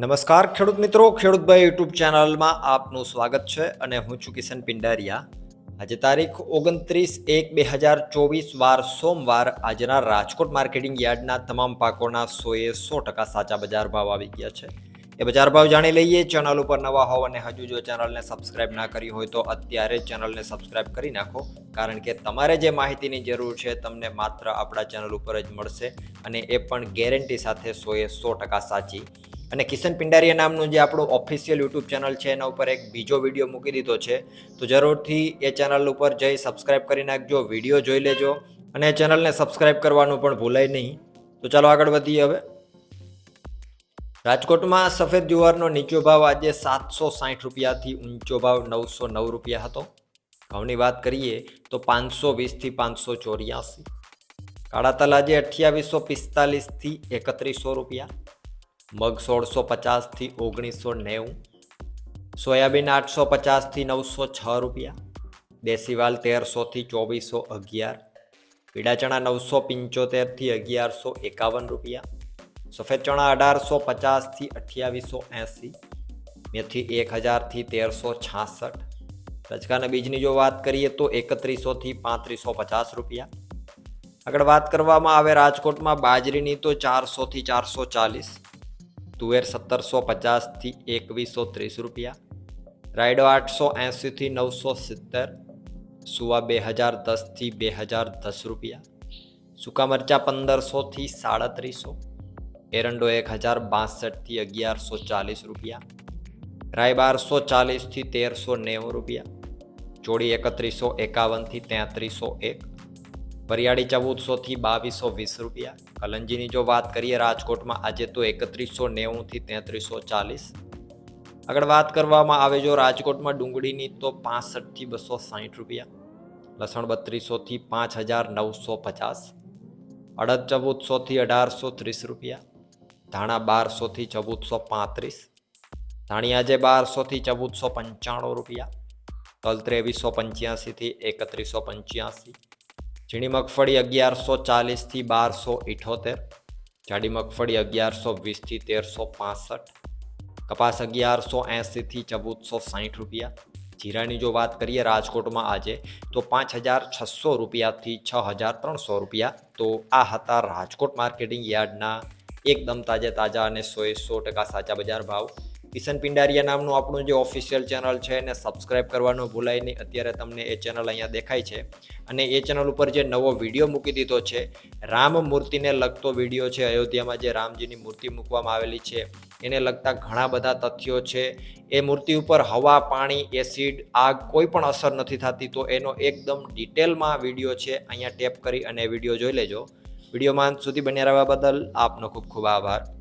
નમસ્કાર ખેડૂત મિત્રો ખેડૂતભાઈ યુટ્યુબ ચેનલમાં આપનું સ્વાગત છે અને હું છું કિશન પિંડારિયા. આજે તારીખ ઓગણત્રીસ એક બે હજાર ચોવીસ, વાર સોમવાર, આજના રાજકોટ માર્કેટિંગ યાર્ડના તમામ પાકોના સોએ સો ટકા સાચા બજાર ભાવ આવી ગયા છે. એ બજાર ભાવ જાણી લઈએ, ચેનલ ઉપર નવા હોવ અને હજુ જો ચેનલને સબસ્ક્રાઇબ ના કરી હોય તો અત્યારે ચેનલને સબસ્ક્રાઇબ કરી નાખો, કારણ કે તમારે જે માહિતીની જરૂર છે તમને માત્ર આપણા ચેનલ ઉપર જ મળશે અને એ પણ ગેરંટી સાથે સોએ સો ટકા સાચી અને કિશન પિંડારિયા નામનું જે આપણું ઓફિશિયલ યુટ્યુબ ચેનલ છે, એના ઉપર એક બીજો વીડિયો મૂકી દીધો છે. તો જરૂરથી એ ચેનલ ઉપર જઈ સબસ્ક્રાઇબ કરી નાખજો વીડિયો જોઈ લેજો અને ચેનલને સબસ્ક્રાઇબ કરવાનું પણ ભૂલાય નહીં. તો ચાલો આગળ વધીએ હવે. રાજકોટમાં સફેદ જુવારનો નીચો ભાવ આજે સાતસો સાઠ રૂપિયાથી ઊંચો ભાવ નવસો નવ રૂપિયા હતો. ઘઉંની વાત કરીએ તો પાંચસો વીસથી પાંચસો ચોર્યાસી. કાળા તલ આજે અઠ્યાવીસો પિસ્તાલીસથી એકત્રીસો રૂપિયા. મગ સોળસો પચાસથી ઓગણીસો નેવું, સોયાબીન આઠસો પચાસથી નવસો છ રૂપિયા, દેશીવાલ તેરસોથી ચોવીસો અગિયાર પીળા ચણા નવસો પંચોતેરથી અગિયારસો એકાવન રૂપિયા, સફેદ ચણા અઢારસો પચાસથી અઠ્યાવીસો એંસી, મેથી એક હજારથી તેરસો છાસઠ રચકાના બીજની જો વાત કરીએ તો એકત્રીસોથી પાંત્રીસો પચાસ રૂપિયા. આગળ વાત કરવામાં આવે રાજકોટમાં બાજરીની તો ચારસોથી ચારસો ચાલીસ તુવેર સત્તરસો પચાસથી એકવીસો ત્રીસ રૂપિયા. રાયડો આઠસો એંસીથી નવસો સિત્તેર. સુવા બે હજાર દસથી બે હજાર દસ રૂપિયા. સૂકા મરચાં પંદરસોથી સાડત્રીસો. એરંડો એક હજાર બાસઠથી અગિયારસો ચાલીસ રૂપિયા. રાય બારસો ચાલીસથી તેરસો નેવું રૂપિયા. ચોડી એકત્રીસો એકાવનથી તેત્રીસો એક. વરિયાળી ચૌદસોથી બાવીસો વીસ રૂપિયા. કલંજીની જો વાત કરીએ રાજકોટમાં, આજે તો એકત્રીસો નેવુંથી તેત્રીસો ચાલીસ. આગળ વાત કરવામાં આવે જો રાજકોટમાં ડુંગળીની તો પાસઠથી બસો સાહીઠ રૂપિયા. લસણ બત્રીસોથી પાંચ હજાર નવસો પચાસ. અડદ ચૌદસોથી અઢારસો ત્રીસ રૂપિયા. ધાણા બારસોથી ચૌદસો પાંત્રીસ. ધાણી આજે બારસોથી ચૌદસો પંચાણું રૂપિયા. તલ ત્રેવીસો પંચ્યાસીથી એકત્રીસો પંચ્યાસી. ઝીણી મગફળી અગિયારસો ચાલીસથી બારસો ઇઠોતેર, જાડી મગફળી અગિયારસો વીસથી તેરસો પાસઠ, કપાસ અગિયારસો એંસીથી ચૌદસો સાહીઠ રૂપિયા. જીરાની જો વાત કરીએ રાજકોટમાં આજે, તો પાંચ હજાર છસો રૂપિયાથી છ હજાર ત્રણસો રૂપિયા. તો આ હતા રાજકોટ માર્કેટિંગ યાર્ડના એકદમ તાજે તાજા અને સોએ સો ટકા સાચા બજાર ભાવ. કિશન પિંડારિયા નામનું આપણું જે ઓફિશિયલ ચેનલ છે એને સબસ્ક્રાઇબ કરવાનું ભૂલાય નહીં. અત્યારે તમને એ ચેનલ અહીંયા દેખાય છે. અને એ ચેનલ ઉપર જે નવો વીડિયો મૂકી દીધો છે, રામ મૂર્તિને લગતો વીડિયો છે. અયોધ્યામાં જે રામજીની મૂર્તિ મૂકવામાં આવેલી છે, એને લગતા ઘણા બધા તથ્યો છે. એ મૂર્તિ ઉપર હવા, પાણી એસિડ આગ કોઈ પણ અસર નથી થતી. તો એનો એકદમ ડિટેલમાં વીડિયો છે. અહીંયા ટેપ કરી અને વીડિયો જોઈ લેજો. વિડીયોમાં સુધી બન્યા રહેવા બદલ આપનો ખૂબ ખૂબ આભાર.